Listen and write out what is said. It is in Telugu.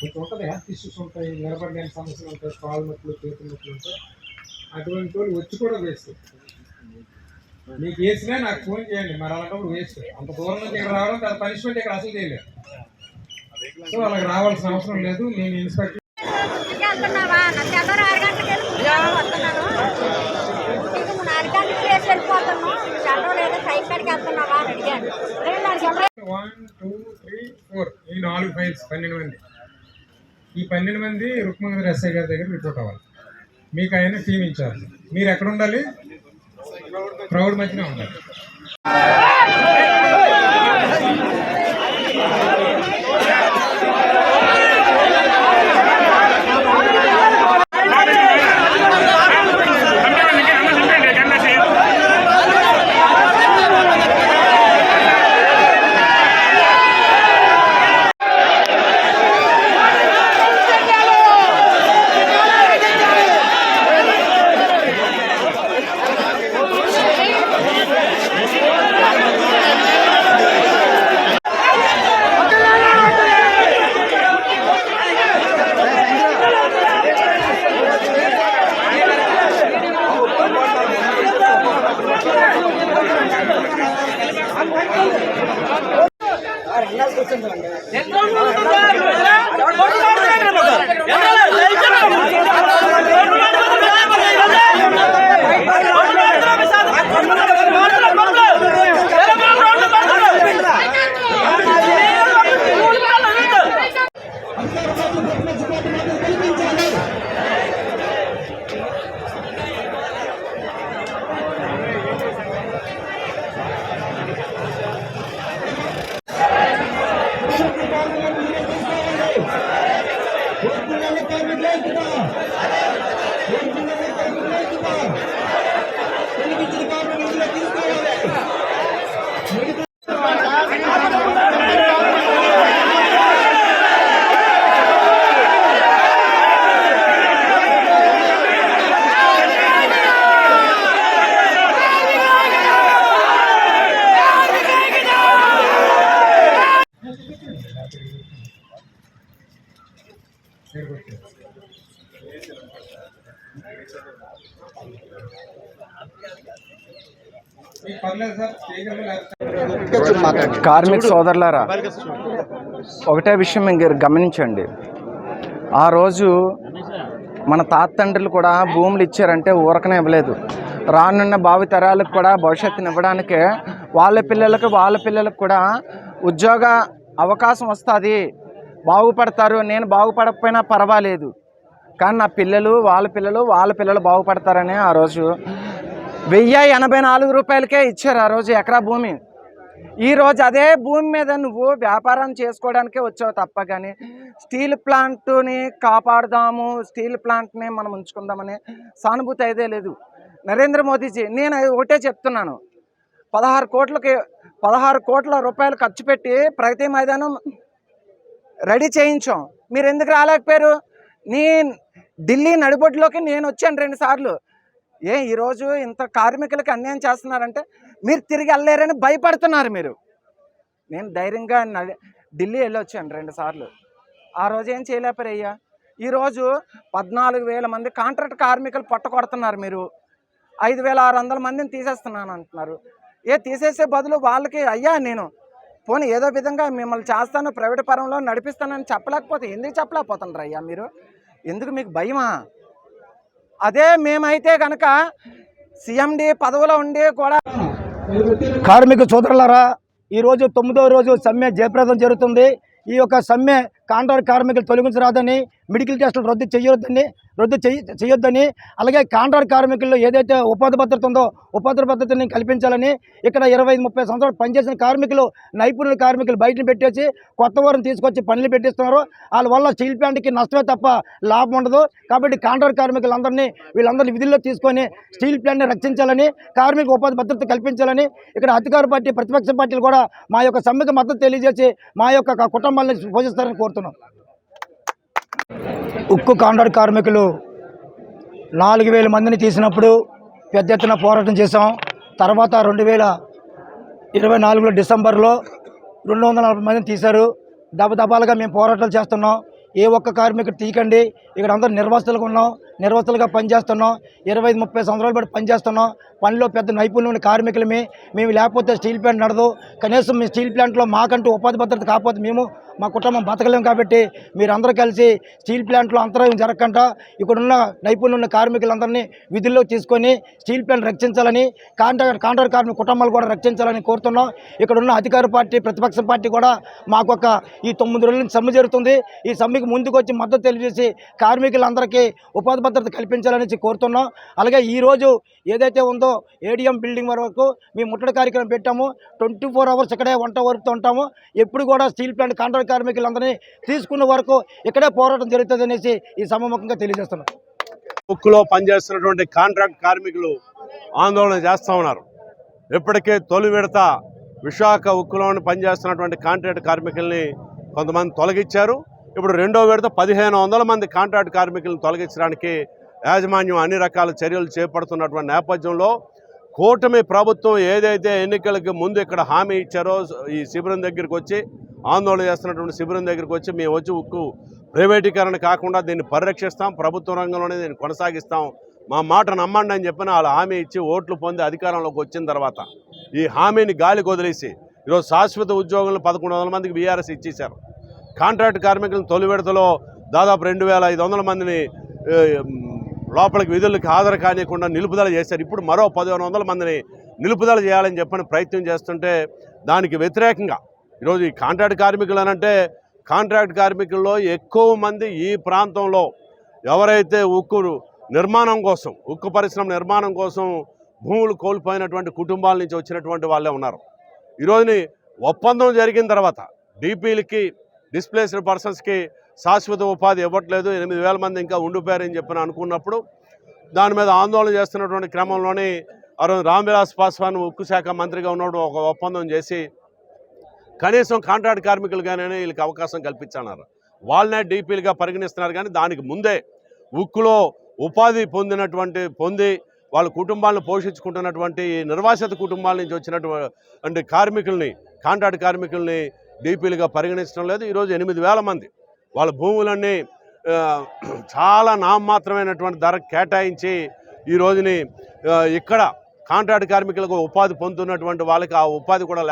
మీకు ఉంటుంది హెల్త్ ఇష్యూస్ ఉంటాయి నిలబడలేని సమస్యలు ఉంటాయి కాళ్ళు నొప్పులు చేతులు నొప్పులు ఉంటాయి. అటువంటి వాళ్ళు వచ్చి కూడా వేస్ట్ మీకు వేసినా నాకు ఫోన్ చేయండి మరి అలాంటప్పుడు వేస్ట్ అంత దూరం నుంచి ఇక్కడ రావడం దాని పనిష్మెంట్ ఇక్కడ అసలు చేయలేదు. సో అలాగ రావాల్సిన అవసరం లేదు నేను inspector one two three four ఈ నాలుగు ఫైల్స్ పన్నెండు మంది. ఈ పన్నెండు మంది రుక్మంగర్ ఎస్ఐ గారి దగ్గర రిపోర్ట్ అవ్వాలి. మీకు ఆయన టీం ఇన్ఛార్జ్. మీరు ఎక్కడ ఉండాలి? క్రౌడ్ మధ్యనే ఉండాలి. మీకు పర్లేదు కార్మిక సోదరులారా ఒకటే విషయం మీరు గమనించండి. ఆ రోజు మన తాతండ్రులు కూడా భూములు ఇచ్చారంటే ఊరకనే ఇవ్వలేదు. రానున్న భావి తరాలకు కూడా భవిష్యత్తుని ఇవ్వడానికే వాళ్ళ పిల్లలకు వాళ్ళ పిల్లలకు కూడా ఉద్యోగ అవకాశం వస్తుంది. బాగుపడతారు నేను బాగుపడకపోయినా పర్వాలేదు. కానీ నా పిల్లలు వాళ్ళ పిల్లలు వాళ్ళ పిల్లలు బాగుపడతారని ఆ రోజు వెయ్యి ఎనభై నాలుగు రూపాయలకే ఇచ్చారు ఆ రోజు ఎకరా భూమి. ఈరోజు అదే భూమి మీద నువ్వు వ్యాపారం చేసుకోవడానికే వచ్చావు తప్ప కానీ స్టీల్ ప్లాంట్ని కాపాడుదాము స్టీల్ ప్లాంట్ని మనం ఉంచుకుందామని సానుభూతి అయితే లేదు. నరేంద్ర మోదీజీ నేను ఒకటే చెప్తున్నాను. పదహారు కోట్లకి పదహారు కోట్ల రూపాయలు ఖర్చు పెట్టి ప్రగతి మైదానం రెడీ చేయించాం. మీరు ఎందుకు రాలేకపోయారు? నీ ఢిల్లీ నడిబొడ్లోకి నేను వచ్చాను రెండు సార్లు. ఏ ఈరోజు ఇంత కార్మికులకి అన్యాయం చేస్తున్నారంటే మీరు తిరిగి వెళ్ళలేరని భయపడుతున్నారు మీరు. నేను ధైర్యంగా ఢిల్లీ వెళ్ళొచ్చాను రెండుసార్లు రెండు సార్లు. ఆ రోజు ఏం చేయలేపరయ్యా ఈరోజు పద్నాలుగు వేల మంది కాంట్రాక్ట్ కార్మికులు పట్టకొడుతున్నారు మీరు. ఐదు వేల ఆరు వందల మందిని తీసేస్తున్నాను అంటున్నారు. ఏ తీసేసే బదులు వాళ్ళకి అయ్యా నేను పోనీ ఏదో విధంగా మిమ్మల్ని చేస్తాను ప్రైవేట్ పరంలో నడిపిస్తానని చెప్పలేకపోతే ఎందుకు చెప్పలేకపోతున్నారు అయ్యా మీరు? ఎందుకు మీకు భయమా? అదే మేమైతే కనుక సిఎండి పదవిలో ఉండి కూడా కార్మిక సోదరులారా ఈరోజు తొమ్మిదవ రోజు సమ్మె జయప్రదం జరుగుతుంది. ఈ యొక్క సమ్మె కాంట్రాక్ట్ కార్మికులు తొలగించరాదని మెడికల్ టెస్టులు రద్దు చేయొద్దని రద్దు చేయొద్దని అలాగే కాంట్రాక్ట్ కార్మికుల్లో ఏదైతే ఉపాధి భద్రత ఉందో ఉపాధి భద్రతని కల్పించాలని ఇక్కడ ఇరవై ముప్పై సంవత్సరాలు పనిచేసిన కార్మికులు నైపుణ్యుల కార్మికులు బయటని పెట్టేసి కొత్త వారిని తీసుకొచ్చి పనులు పెట్టిస్తున్నారు. వాళ్ళ వల్ల స్టీల్ ప్లాంట్కి నష్టమే తప్ప లాభం ఉండదు. కాబట్టి కాంట్రాక్ట్ కార్మికులందరినీ వీళ్ళందరినీ విధుల్లో తీసుకొని స్టీల్ ప్లాంట్ని రక్షించాలని కార్మిక ఉపాధి భద్రత కల్పించాలని ఇక్కడ అధికార పార్టీ ప్రతిపక్ష పార్టీలు కూడా మా యొక్క సమ్మెకు మద్దతు తెలియజేసి మా యొక్క కుటుంబాలను పోషిస్తారని కోరుతున్నాం ఉక్కు కాంట్రాక్ట్ కార్మికులు నాలుగు వేల మందిని తీసినప్పుడు పెద్ద ఎత్తున పోరాటం చేశాం. తర్వాత రెండు వేల ఇరవై నాలుగులో డిసెంబర్లో రెండు వందల నలభై మందిని తీశారు. దబదబాలుగా మేము పోరాటాలు చేస్తున్నాం. ఏ ఒక్క కార్మికుడు తీకండి ఇక్కడ అందరూ నిర్వాసితులుగా ఉన్నాం నిర్వాసితులుగా పనిచేస్తున్నాం. ఇరవై ఐదు ముప్పై సంవత్సరాలు బట్టి పనిచేస్తున్నాం. పనిలో పెద్ద నైపుణ్యం ఉన్న కార్మికులమే. మేము లేకపోతే స్టీల్ ప్లాంట్ నడదు. కనీసం మీ స్టీల్ ప్లాంట్లో మాకంటూ ఉపాధి భద్రత కాకపోతే మేము మా కుటుంబం బతకలేం కాబట్టి మీరందరూ కలిసి స్టీల్ ప్లాంట్లో అంతరాయం జరగకుండా ఇక్కడున్న నైపుణ్యం ఉన్న కార్మికులందరినీ విధుల్లో తీసుకొని స్టీల్ ప్లాంట్ రక్షించాలని కాంట్రాక్ట్ కాంట్రాక్ట్ కార్మిక కుటుంబాలు కూడా రక్షించాలని కోరుతున్నాం. ఇక్కడున్న అధికార పార్టీ ప్రతిపక్ష పార్టీ కూడా మాకొక ఈ తొమ్మిది రోజుల నుంచి సమ్మె జరుగుతుంది. ఈ సమ్మెకి ముందుకు వచ్చి మద్దతు తెలియజేసి కార్మికులందరికీ ఉపాధి భద్రత కల్పించాలని కోరుతున్నాం. అలాగే ఈరోజు ఏదైతే ఉందో ఏడిఎం బిల్డింగ్ వరకు మేము ముట్టడి కార్యక్రమం పెట్టాము. ట్వంటీ ఫోర్ అవర్స్ ఇక్కడే వంట వరుపుతూ ఉంటాము. ఎప్పుడు కూడా స్టీల్ ప్లాంట్ కాంట్రాక్ట్ కార్మికులందరినీ తీసుకున్న వరకు ఇక్కడే పోరాటం జరుగుతుంది అనేసి ఈ సమముఖంగా తెలియజేస్తున్నాం. ఉక్కులో పనిచేస్తున్నటువంటి కాంట్రాక్ట్ కార్మికులు ఆందోళన చేస్తూ ఉన్నారు. ఇప్పటికే తొలి విడత విశాఖ ఉక్కులో పనిచేస్తున్నటువంటి కాంట్రాక్ట్ కార్మికుల్ని కొంతమంది తొలగించారు. ఇప్పుడు రెండో విడత పదిహేను వందల మంది కాంట్రాక్ట్ కార్మికులను తొలగించడానికి యాజమాన్యం అన్ని రకాల చర్యలు చేపడుతున్నటువంటి నేపథ్యంలో కూటమి ప్రభుత్వం ఏదైతే ఎన్నికలకు ముందు ఇక్కడ హామీ ఇచ్చారో ఈ శిబిరం దగ్గరికి వచ్చి ఆందోళన చేస్తున్నటువంటి శిబిరం దగ్గరికి వచ్చి మేము వచ్చి ఉక్కు ప్రైవేటీకరణ కాకుండా దీన్ని పరిరక్షిస్తాం ప్రభుత్వ రంగంలోనే దీన్ని కొనసాగిస్తాం. మా మాట నమ్మండి అని చెప్పిన వాళ్ళు హామీ ఇచ్చి ఓట్లు పొంది అధికారంలోకి వచ్చిన తర్వాత ఈ హామీని గాలికి వదిలేసి ఈరోజు శాశ్వత ఉద్యోగులను పదకొండు వందల మందికి బీఆర్ఎస్ ఇచ్చేశారు. కాంట్రాక్ట్ కార్మికులను తొలి విడతలో దాదాపు రెండు వేల ఐదు వందల మందిని లోపలికి విధులకు హాజరు కానియకుండా నిలుపుదల చేశారు. ఇప్పుడు మరో పదిహేను వందల మందిని నిలుపుదల చేయాలని చెప్పని ప్రయత్నం చేస్తుంటే దానికి వ్యతిరేకంగా ఈరోజు ఈ కాంట్రాక్ట్ కార్మికులు అనంటే కాంట్రాక్ట్ కార్మికుల్లో ఎక్కువ మంది ఈ ప్రాంతంలో ఎవరైతే ఉక్కు నిర్మాణం కోసం ఉక్కు పరిశ్రమ నిర్మాణం కోసం భూములు కోల్పోయినటువంటి కుటుంబాల నుంచి వచ్చినటువంటి వాళ్ళే ఉన్నారు. ఈరోజుని ఒప్పందం జరిగిన తర్వాత డీపీలకి డిస్ప్లేస్డ్ పర్సన్స్కి శాశ్వత ఉపాధి ఇవ్వట్లేదు. ఎనిమిది వేల మంది ఇంకా ఉండిపోయారని చెప్పి అనుకున్నప్పుడు దాని మీద ఆందోళన చేస్తున్నటువంటి క్రమంలోనే అరుణ్ రామ్విలాస్ పాస్వాన్ ఉక్కు శాఖ మంత్రిగా ఉన్నప్పుడు ఒక ఒప్పందం చేసి కనీసం కాంట్రాక్ట్ కార్మికులుగానే వీళ్ళకి అవకాశం కల్పించన్నారు వాళ్ళనే డీపీలుగా పరిగణిస్తున్నారు కానీ దానికి ముందే ఉక్కులో ఉపాధి పొందినటువంటి పొంది వాళ్ళ కుటుంబాలను పోషించుకుంటున్నటువంటి నిర్వాసిత కుటుంబాల నుంచి వచ్చినటువంటి కార్మికుల్ని కాంట్రాక్ట్ కార్మికుల్ని డీపీలుగా పరిగణించడం లేదు. ఈరోజు ఎనిమిది వేల మంది. వాళ్ళ భూములన్నీ చాలా నామమాత్రమైనటువంటి ధర కేటాయించి ఈ రోజుని ఇక్కడ కాంట్రాక్ట్ కార్మికులకు ఉపాధి పొందుతున్నటువంటి వాళ్ళకి ఆ ఉపాధి కూడా